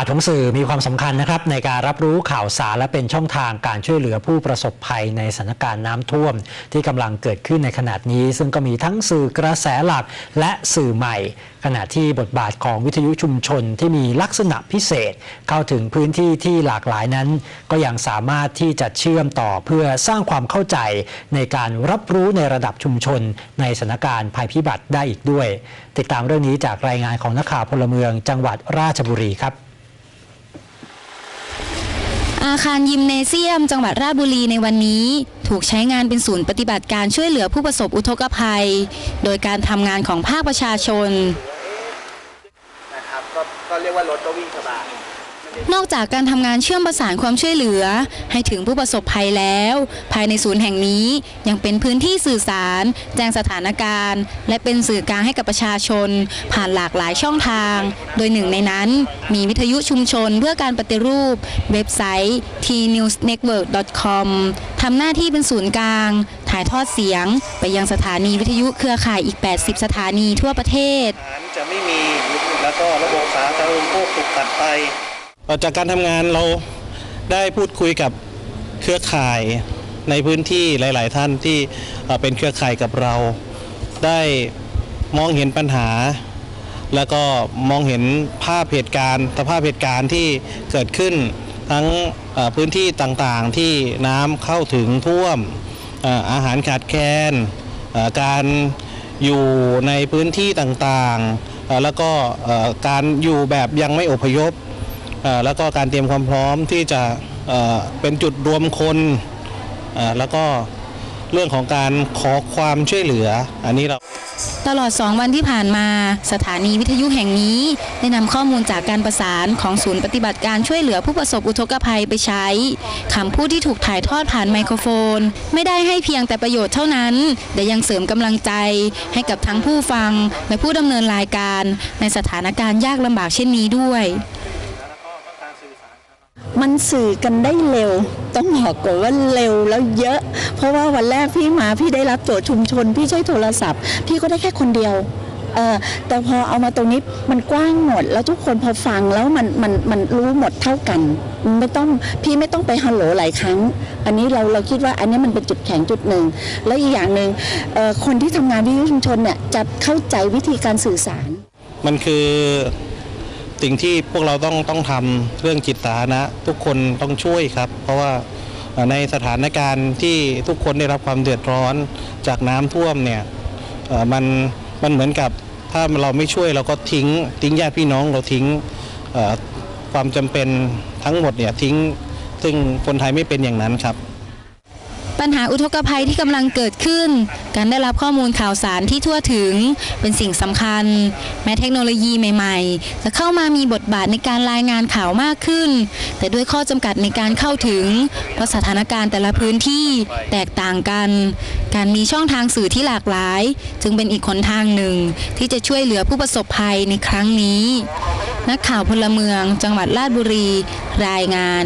าทของสื่อมีความสำคัญนะครับ ในการรับรู้ข่าวสารและเป็นช่องทางการช่วยเหลือผู้ประสบภัยในสถานการณ์น้ำท่วม ที่กำลังเกิดขึ้นในขณะนี้ ซึ่งก็มีทั้งสื่อกระแสหลักและสื่อใหม่ ขณะที่บทบาทของวิทยุชุมชนที่มีลักษณะพิเศษ เข้าถึงพื้นที่ที่หลากหลายนั้น ก็ยังสามารถที่จะเชื่อมต่อเพื่อสร้างความเข้าใจ ในการรับรู้ในระดับชุมชน ในสถานการณ์ภัยพิบัติได้อีกด้วย ติดตามเรื่องนี้จากรายงานของนักข่าวพลเมือง จังหวัดราชบุรีครับ คารยิมเนเซียม จังหวัดราชบุรีในวันนี้ ถูกใช้งานเป็นศูนย์ปฏิบัติการช่วยเหลือผู้ประสบอุทกภัย โดยการทำงานของภาคประชาชนนะครับก็เรียกว่ารถก็วิ่งสบาย นอกจากการทำงานเชื่อมประสานความช่วยเหลือ ให้ถึงผู้ประสบภัยแล้ว ภายในศูนย์แห่งนี้ยังเป็นพื้นที่สื่อสาร แจ้งสถานการณ์ และเป็นสื่อกลางให้กับประชาชน ผ่านหลากหลายช่องทาง โดยหนึ่งในนั้น มีวิทยุชุมชนเพื่อการปฏิรูป เว็บไซต์ tnewsnetwork.com ทำหน้าที่เป็นศูนย์กลาง ถ่ายทอดเสียง ไปยังสถานีวิทยุเครือข่ายอีก 80 สถานีทั่วประเทศจะไม่มีแล้วก็ระบบสาธารณูปโภคถูกตัดไป จากการทำงานเราได้พูดคุยกับเครือข่ายในพื้นที่หลาย ๆ ท่านที่เป็นเครือข่ายกับเรา ได้มองเห็นปัญหา แล้วก็มองเห็นภาพเหตุการณ์สภาพเหตุการณ์ที่เกิดขึ้นทั้งพื้นที่ต่างๆที่น้ำเข้าถึงท่วมอาหารขาดแคลนการอยู่ในพื้นที่ต่างๆ แล้วก็การอยู่แบบยังไม่อพยพ แล้วก็การเตรียมความพร้อมที่จะเเป็นจุดรวมคนแล้วก็เรื่องของการขอความช่วยเหลือ อันนี้เราตลอด 2 วันที่ผ่านมา สถานีวิทยุแห่งนี้ ได้นำข้อมูลจากการประสานของศูนย์ปฏิบัติการช่วยเหลือผู้ประสบอุทกภัยไปใช้คำพูดที่ถูกถ่ายทอดผ่านไมโครโฟน ไม่ได้ให้เพียงแต่ประโยชน์เท่านั้น แต่ยังเสริมกำลังใจ ให้กับทั้งผู้ฟังและผู้ดำเนินรายการ ในสถานการณ์ยากลำบากเช่นนี้ด้วย มันสื่อกันได้เร็ว ต้องบอกก่อนว่าเร็วแล้วเยอะ เพราะว่าวันแรกพี่มาพี่ได้รับโจทย์ชุมชน พี่ใช้โทรศัพท์ พี่ก็ได้แค่คนเดียวเออแต่พอเอามาตรงนี้มันกว้างหมด แล้วทุกคนพอฟังแล้วมันมันมันรู้หมดเท่ากัน ไม่ต้องพี่ไม่ต้องไปฮัลโหลหลายครั้ง อันนี้เราเราคิดว่าอันนี้มันเป็นจุดแข็งจุดหนึ่ง แล้วอีกอย่างหนึ่งคนที่ทำงานวิทยุชุมชนเนี่ยจะเข้าใจวิธีการสื่อสาร มันคือ สิ่งที่พวกเราต้องต้องทำเรื่องจิตสาธารณะทุกคนต้องช่วยครับ เพราะว่าในสถานการณ์ที่ทุกคนได้รับความเดือดร้อนจากน้ำท่วมเนี่ยมันมันเหมือนกับถ้าเราไม่ช่วยเราก็ทิ้ง ทิ้งญาติพี่น้องเราทิ้งความจำเป็นทั้งหมดเนี่ยทิ้ง ซึ่งคนไทยไม่เป็นอย่างนั้นครับ ปัญหาอุทกภัยที่กำลังเกิดขึ้น การได้รับข้อมูลข่าวสารที่ทั่วถึงเป็นสิ่งสำคัญ แม้เทคโนโลยีใหม่ๆ จะเข้ามามีบทบาทในการรายงานข่าวมากขึ้น แต่ด้วยข้อจำกัดในการเข้าถึง เพราะสถานการณ์แต่ละพื้นที่แตกต่างกัน การมีช่องทางสื่อที่หลากหลาย จึงเป็นอีกหนทางหนึ่ง ที่จะช่วยเหลือผู้ประสบภัยในครั้งนี้ นักข่าวพลเมือง จังหวัดราชบุรี รายงาน